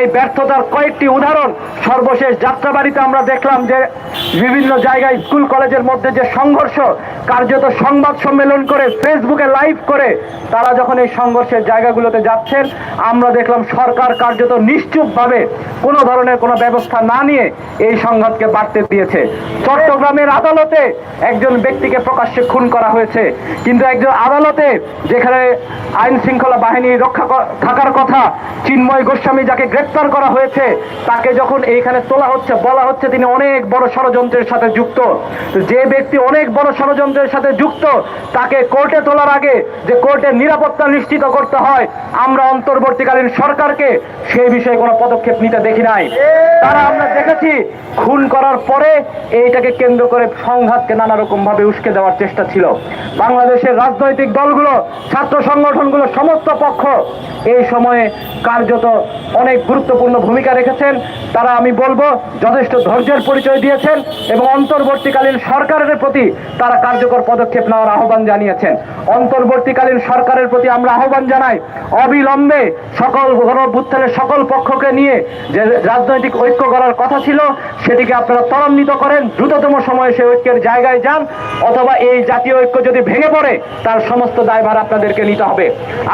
এই ব্যর্থতার কয়েকটি উদাহরণ। সর্বশেষ যাত্রাবাড়িতে আমরা দেখলাম যে বিভিন্ন জায়গায় স্কুল কলেজের মধ্যে যে সংঘর্ষ, কার্যত সংবাদ সম্মেলন করে, ফেসবুকে লাইভ করে তারা যখন এই সংঘর্ষের জায়গাগুলোতে যাচ্ছেন, আমরা দেখলাম সরকার কার্যত নিশ্চুপভাবে কোনো ধরনের কোনো ব্যবস্থা না নিয়ে এই সংঘাতকে বাড়তে দিয়েছে। চট্টগ্রামের আদালতে একজন ব্যক্তিকে প্রকাশ্যে খুন করা হয়েছে। কিন্তু একজন আদালতে যেখানে আইন শৃঙ্খলা বাহিনী রক্ষা থাকার কথা, চিন্ময় গোস্বামী যাকে গ্রেপ্তার করা হয়েছে। তাকে যখন এইখানে তোলা হচ্ছে, বলা হচ্ছে তিনি অনেক বড় ষড়যন্ত্রের সাথে যুক্ত। যে ব্যক্তি অনেক বড় ষড়যন্ত্রের সাথে যুক্ত, তাকে কোর্টে তোলার আগে যে কোর্টের নিরাপত্তা নিশ্চিত করতে হয়, আমরা অন্তর্বর্তীকালীন সরকারকে সেই বিষয়ে কোনো পদক্ষেপ নিতে দেখি নাই। তারা আমরা দেখেছি, খুন করার পরে এইটাকে কেন্দ্র করে সংঘাতকে নানা রকম ভাবে উস্কে দেওয়ার চেষ্টা ছিল। বাংলাদেশের রাজনৈতিক দলগুলো, ছাত্র সংগঠনগুলো, সমস্ত পক্ষ এই সময়ে কার্যত অনেক গুরুত্বপূর্ণ ভূমিকা রেখেছেন, তারা, আমি বলব, যথেষ্ট ধৈর্যের পরিচয় দিয়েছেন এবং অন্তর্বর্তীকালীন সরকারের প্রতি তারা কার্যকর পদক্ষেপ নেওয়ার আহ্বান জানিয়েছেন। অন্তর্বর্তীকালীন সরকারের প্রতি আমরা আহ্বান জানাই, অবিলম্বে সকল গণভুত্থানের সকল পক্ষকে নিয়ে যে রাজনৈতিক ঐক্য করার কথা ছিল, সেটিকে আপনারা ত্বরান্বিত করেন, দ্রুততম সময়ে সে ঐক্যের জায়গায় যান। অথবা এই জাতীয় ঐক্য যদি ভেঙে পড়ে, তার সমস্ত দায়ভার আপনাদেরকে নিতে হবে।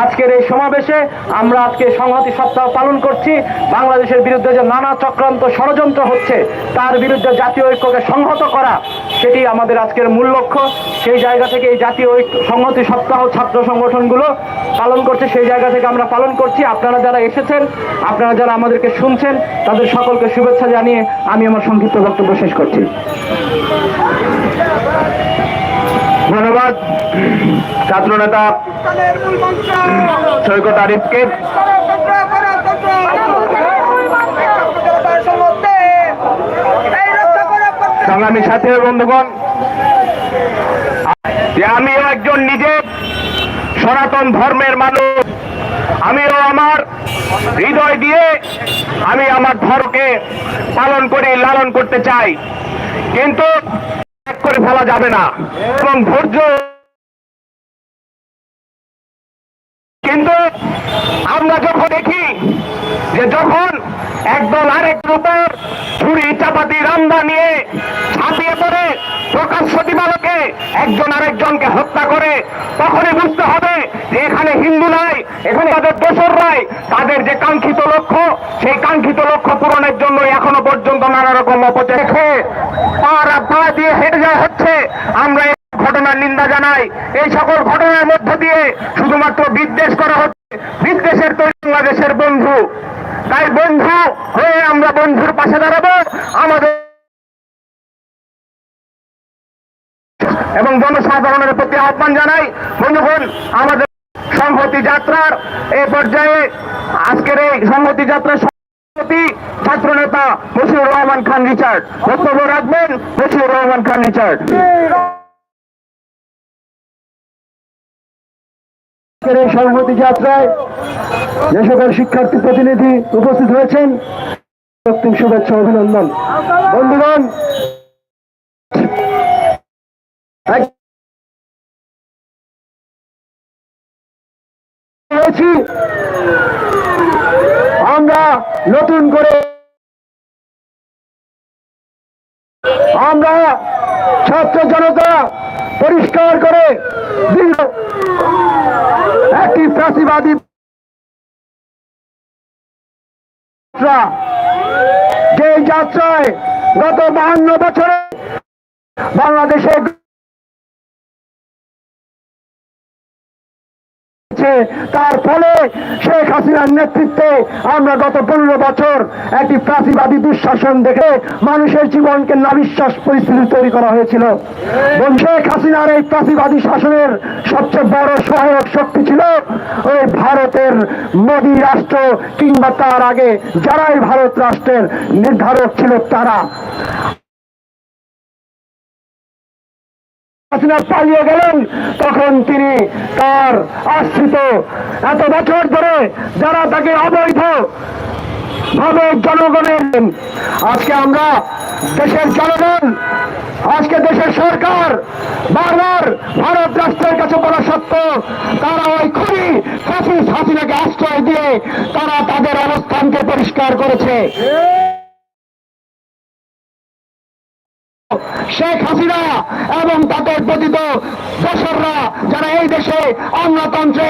আজকের এই সমাবেশে আমরা আজকে সংহতি সপ্তাহ পালন করছি। বাংলাদেশের বিরুদ্ধে যে নানা চক্রান্ত ষড়যন্ত্র হচ্ছে, তার বিরুদ্ধে জাতীয় ঐক্যকে সংহত করা, সেটি আমাদের আজকের মূল লক্ষ্য। সেই জায়গা থেকে এই জাতীয় ঐক্য সংহতি সপ্তাহ ছাত্র সংগঠনগুলো পালন করছে, সেই জায়গা থেকে আমরা পালন করছি। আপনারা যারা এসেছেন, আপনারা যারা আমাদেরকে শুনছেন, তাদের সকলকে শুভেচ্ছা জানিয়ে আমি আমার সংক্ষিপ্ত বক্তব্য শেষ করছি। ধন্যবাদ। ছাত্র নেতা সৈকত আরিফকে। সংগ্রামী সাথী বন্ধুগণ, যে আমিও একজন নিজে সনাতন ধর্মের মানুষ, আমিও আমার হৃদয় দিয়ে আমি আমার ধর্মকে পালন করে, লালন করতে চাই। কিন্তু করে ফেলা যাবে না। এবং ধৈর্য কিন্তু আমরা যখন দেখি যে যখন একদল আরেক উপর ছুরি চাপাতি রান্না নিয়ে ছাপিয়ে পড়ে প্রকাশ্য দিবালকে একজন আরেকজনকে হত্যা করে। তখনই বুঝতে হবে যে এখানে হিন্দু নাই, এখানে তাদের দোসররাই তাদের যে কাঙ্ক্ষিত লক্ষ্য, সেই কাঙ্ক্ষিত লক্ষ্য পূরণের জন্য এখনও পর্যন্ত নানা রকম অপচেখে পার পা দিয়ে হেঁটে যাওয়া হচ্ছে। আমরা এই ঘটনার নিন্দা জানাই। এই সকল ঘটনার মধ্য দিয়ে শুধুমাত্র বিদ্বেষ করা হচ্ছে। বিদ্বেষের তৈরি বাংলাদেশের বন্ধু। তাই বন্ধু হয়ে আমরা বন্ধুর পাশে দাঁড়াবো। আমাদের এবং জনসাধারণের প্রতি আহ্বান জানাই, বন্ধুগণ, আমাদের সংহতি যাত্রার এই পর্যায়ে আজকের এই সংহতি যাত্রার সভাপতি ছাত্র নেতা রহমান খান রিচার্ড। বক্তব্য রাখবেন মশিউর রহমান খান রিচার্ড। এই সংহতি যাত্রায় যে সকল শিক্ষার্থী প্রতিনিধি উপস্থিত হয়েছেন শুভেচ্ছা, অভিনন্দন। বন্ধুগণ হয়েছি আমরা নতুন করে আমরা ছাত্র জনতা পরিষ্কার করে একটি ফাঁসিবাদী যে যাত্রায় গত বাহান্ন বছরে বাংলাদেশে হচ্ছে। তার ফলে শেখ হাসিনার নেতৃত্বে আমরা গত পনেরো বছর একটি প্রাচীবাদী দুঃশাসন দেখে মানুষের জীবনকে নাবিশ্বাস পরিস্থিতি তৈরি করা হয়েছিল এবং শেখ হাসিনার এই প্রাচীবাদী শাসনের সবচেয়ে বড় সহায়ক শক্তি ছিল ওই ভারতের মোদী রাষ্ট্র কিংবা তার আগে যারাই ভারত রাষ্ট্রের নির্ধারক ছিল তারা পালিয়ে গেলেন, তখন তিনি তার আশ্রিত এত বছর ধরে যারা তাকে অবৈধ ভাবে জনগণের আজকে আমরা দেশের জনগণ, আজকে দেশের সরকার বারবার ভারত রাষ্ট্রের কাছে বলা সত্ত্বেও তারা ওই খুবই হাসিনাকে আশ্রয় দিয়ে তারা তাদের অবস্থানকে পরিষ্কার করেছে। শেখ হাসিনা এবং তাদের পতিত যারা এই দেশে অন্যতন্ত্রে